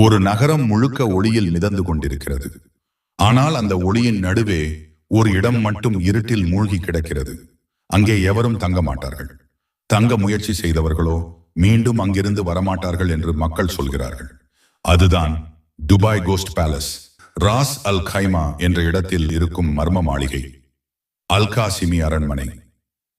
ஒரு நகரம் முழுக்க ஒளியில் மிதந்து கொண்டிருக்கிறது. ஆனால் அந்த ஒளியின் நடுவே ஒரு இடம் மட்டும் இருட்டில் மூழ்கி கிடக்கிறது. அங்கே எவரும் தங்க மாட்டார்கள். தங்க முயற்சி செய்தவர்களோ மீண்டும் அங்கிருந்து வரமாட்டார்கள் என்று மக்கள் சொல்கிறார்கள். அதுதான் Dubai ghost palace Ras Al Khaimah என்ற இடத்தில் இருக்கும் மர்ம மாளிகை. அல்காசிமி அரண்மனை.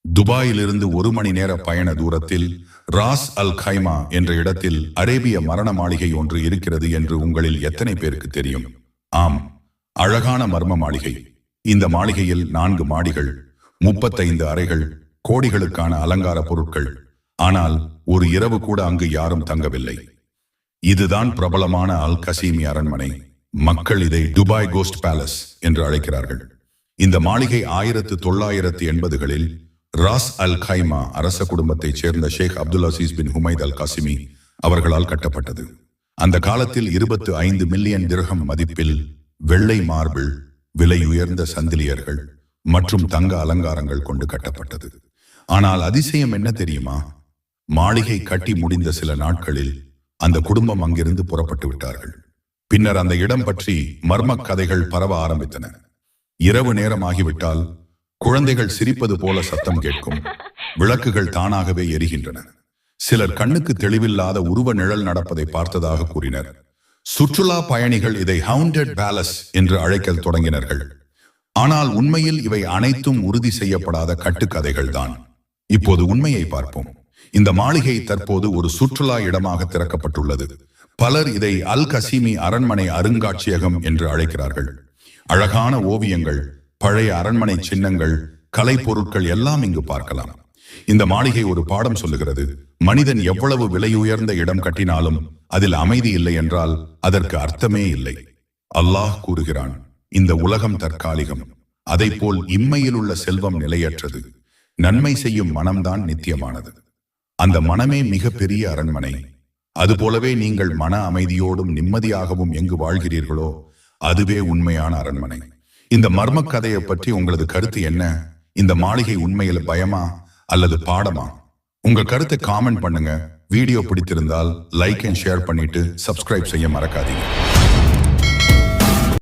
துபாயிலிருந்து ஒரு மணி நேர பயண தூரத்தில் ராஸ் அல் கைமா என்ற இடத்தில் அரேபிய மரண மாளிகை ஒன்று இருக்கிறது என்று உங்களில் எத்தனை பேருக்கு தெரியும்? ஆம் அழகான மர்ம மாளிகை. இந்த மாளிகையில் நான்கு மாடிகள் முப்பத்தைந்து அறைகள் கோடிகளுக்கான அலங்கார பொருட்கள். ஆனால் ஒரு இரவு கூட அங்கு யாரும் தங்கவில்லை. இதுதான் பிரபலமான அல் கசீமி அரண்மனை. மக்கள் இதை துபாய் கோஸ்ட் பேலஸ் என்று அழைக்கிறார்கள். இந்த மாளிகை ஆயிரத்து தொள்ளாயிரத்து எண்பதுகளில் ராஸ் அல் கைமா அரச குடும்பத்தைச் சேர்ந்த Sheikh Abdul Aziz bin Humaid Al Qasimi அவர்களால் கட்டப்பட்டது. அந்த காலத்தில் இருபத்து ஐந்து மில்லியன் திரகம் மதிப்பில் வெள்ளை மார்பிள் விலை உயர்ந்த சந்திலியர்கள் மற்றும் தங்க அலங்காரங்கள் கொண்டு கட்டப்பட்டது. ஆனால் அதிசயம் என்ன தெரியுமா? மாளிகை கட்டி முடிந்த சில நாட்களில் அந்த குடும்பம் அங்கிருந்து புறப்பட்டு விட்டார்கள். பின்னர் அந்த இடம் பற்றி மர்ம கதைகள் பரவ ஆரம்பித்தன. இரவு நேரம் ஆகிவிட்டால் குழந்தைகள் சிரிப்பது போல சத்தம் கேட்கும். விளக்குகள் தானாகவே எரிகின்றன. சிலர் கண்ணுக்கு தெளிவில்லாத உருவ நிழல் நடப்பதை பார்த்ததாக கூறினர். சுற்றுலா பயணிகள் இதை ஹவுண்டட் பேலஸ் என்று அழைக்க தொடங்கினார்கள். ஆனால் உண்மையில் இவை அனைத்தும் உறுதி செய்யப்படாத கட்டுக்கதைகள் தான் இப்போது உண்மையை பார்ப்போம். இந்த மாளிகை தற்போது ஒரு சுற்றுலா இடமாக திறக்கப்பட்டுள்ளது. பலர் இதை அல் கசீமி அரண்மனை அருங்காட்சியகம் என்று அழைக்கிறார்கள். அழகான ஓவியங்கள் பழைய அரண்மனை சின்னங்கள் கலை பொருட்கள் எல்லாம் இங்கு பார்க்கலாம். இந்த மாளிகை ஒரு பாடம் சொல்லுகிறது. மனிதன் எவ்வளவு விலையுயர்ந்த இடம் கட்டினாலும் அதில் அமைதி இல்லை என்றால் அதற்கு அர்த்தமே இல்லை. அல்லாஹ் கூறுகிறான் இந்த உலகம் தற்காலிகம் போல் இம்மையில் உள்ள செல்வம் நிலையற்றது. நன்மை செய்யும் மனம்தான் நித்தியமானது. அந்த மனமே மிக பெரிய அரண்மனை. அதுபோலவே நீங்கள் மன அமைதியோடும் நிம்மதியாகவும் எங்கு வாழ்கிறீர்களோ அதுவே உண்மையான அரண்மனை. இந்த மர்ம கதையை பற்றி உங்களது கருத்து என்ன? இந்த மாளிகை உண்மையில பயமா அல்லது பாடமா? உங்க கருத்தை காமெண்ட் பண்ணுங்க. வீடியோ பிடித்திருந்தால் லைக் அண்ட் ஷேர் பண்ணிட்டு சப்ஸ்கிரைப் செய்ய மறக்காதீங்க.